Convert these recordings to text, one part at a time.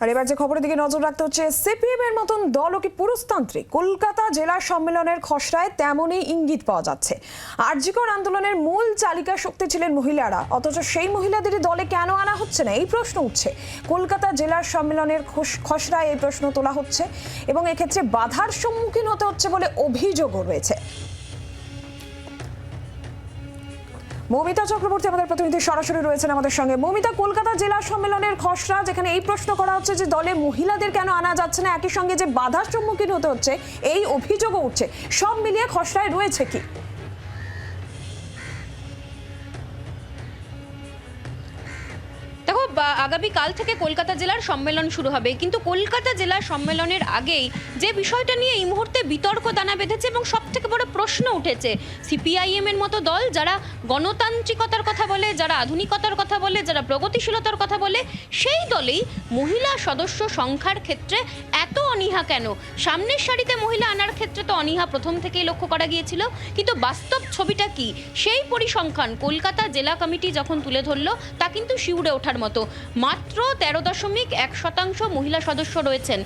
আর এবার যে খবরের দিকে নজর রাখতে হচ্ছে, সিপিএম এর মতন দলও কি পুরুষতান্ত্রিক? কলকাতা জেলা সম্মেলনের খসড়ায় তেমনই ইঙ্গিত পাওয়া যাচ্ছে। আরজিকর আন্দোলনের মূল চালিকা শক্তি ছিলেন মহিলারা। অথচ সেই মহিলাদেরই দলে কেন আনা হচ্ছে না? এই প্রশ্ন উঠছে। কলকাতা জেলার সম্মেলনের খস- খসড়ায় এই প্রশ্ন তোলা হচ্ছে এবং এক্ষেত্রে বাধার সম্মুখীন হতে হচ্ছে বলে অভিযোগও রয়েছে। মৌমিতা চক্রবর্তী, আমাদের প্রতিনিধি সরাসরি রয়েছেন আমাদের সঙ্গে। মৌমিতা, কলকাতা জেলা সম্মেলনের খসড়া, যেখানে এই প্রশ্ন করা হচ্ছে যে দলে মহিলাদের কেন আনা যাচ্ছে না? একই সঙ্গে যে বাধার সম্মুখীন হতে হচ্ছে, এই অভিযোগও উঠছে। সব মিলিয়ে খসড়ায় রয়েছে কি? দেখো বা- আগামী কাল থেকে কলকাতা জেলার সম্মেলন শুরু হবে। কিন্তু কলকাতা জেলার সম্মেলনের আগেই যে বিষয়টা নিয়ে এই মুহূর্তে বিতর্ক দানা বেঁধেছে এবং সব থেকে বড় প্রশ্ন উঠেছে, সিপিআইএম এর মতো দল যারা গণতান্ত্রিকতার কথা বলে, যারা আধুনিকতার কথা বলে, যারা প্রগতিশীলতার কথা বলে, সেই দলেই মহিলা সদস্য সংখ্যার ক্ষেত্রে এত অনীহা কেন? সামনের সারিতে মহিলা আনার ক্ষেত্রে তো অনীহা প্রথম থেকেই লক্ষ্য করা গিয়েছিল। কিন্তু বাস্তব ছবিটা কি? সেই পরিসংখ্যান কলকাতা জেলা কমিটি যখন তুলে ধরলো, তা কিন্তু শিউরে ওঠার মতো। মাত্র তেরো দশমিক এক শতাংশ মহিলা সদস্য রয়েছেন।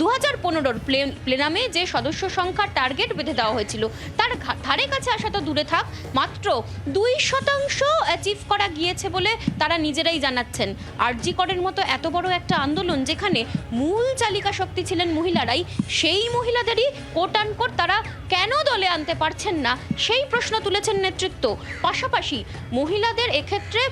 দু হাজার পনেরোর প্লেনামে যে সদস্য সংখ্যার টার্গেট বেঁধে দেওয়া হয়েছিল, তার ধারে কাছে আসা তো দূরে থাক, মাত্র দুই শতাংশ অ্যাচিভ করা গিয়েছে বলে তারা নিজেরাই জানাচ্ছেন। আরজি করের মতো এত বড় একটা আন্দোলন যেখানে মূল চালিকা শক্তি ছিলেন মহিলারাই, সেই মহিলাদেরই কোট আনকোট তারা কেন দলে আনতে পারছেন না, সেই প্রশ্ন তুলেছেন নেতৃত্ব। পাশাপাশি মহিলাদের এক্ষেত্রে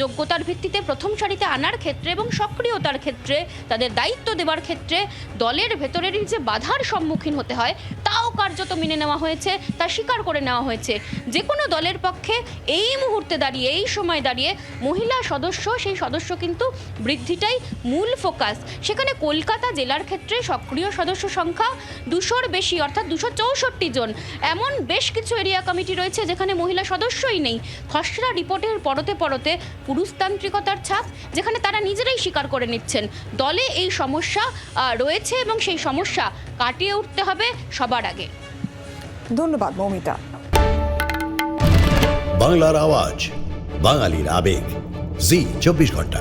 যোগ্যতার ভিত্তিতে প্রথম সারিতে আনার ক্ষেত্রে এবং সক্রিয়তার ক্ষেত্রে, তাদের দায়িত্ব দেওয়ার ক্ষেত্রে দলের ভেতরেরই যে বাধার সম্মুখীন হতে হয়, তাও কার্যত মেনে নেওয়া হয়েছে, তা স্বীকার করে নেওয়া হয়েছে। যে কোনো দলের পক্ষে এই মুহূর্তে দাঁড়িয়ে, এই সময় দাঁড়িয়ে মহিলা সদস্য, সেই সদস্য কিন্তু বৃদ্ধিটাই মূল ফোকাস। সেখানে কলকাতা জেলার ক্ষেত্রে সক্রিয় সদস্য সংখ্যা দুশোর বেশি, অর্থাৎ দুশো চৌষট্টি জন। এমন বেশ কিছু এরিয়া কমিটি রয়েছে যেখানে মহিলা সদস্যই নেই। খসড়া রিপোর্টের পরতে পরতে পুরুষতান্ত্রিকতার ছাপ যেখানে তারা নিজেরাই স্বীকার করে নিচ্ছেন। দলে এই সমস্যা রয়েছে এবং সেই সমস্যা কাটিয়ে উঠতে হবে সবার আগে। ধন্যবাদ মৌমিতা। বাংলার আওয়াজ বাঙালির আবেগ। জি চব্বিশ ঘণ্টা।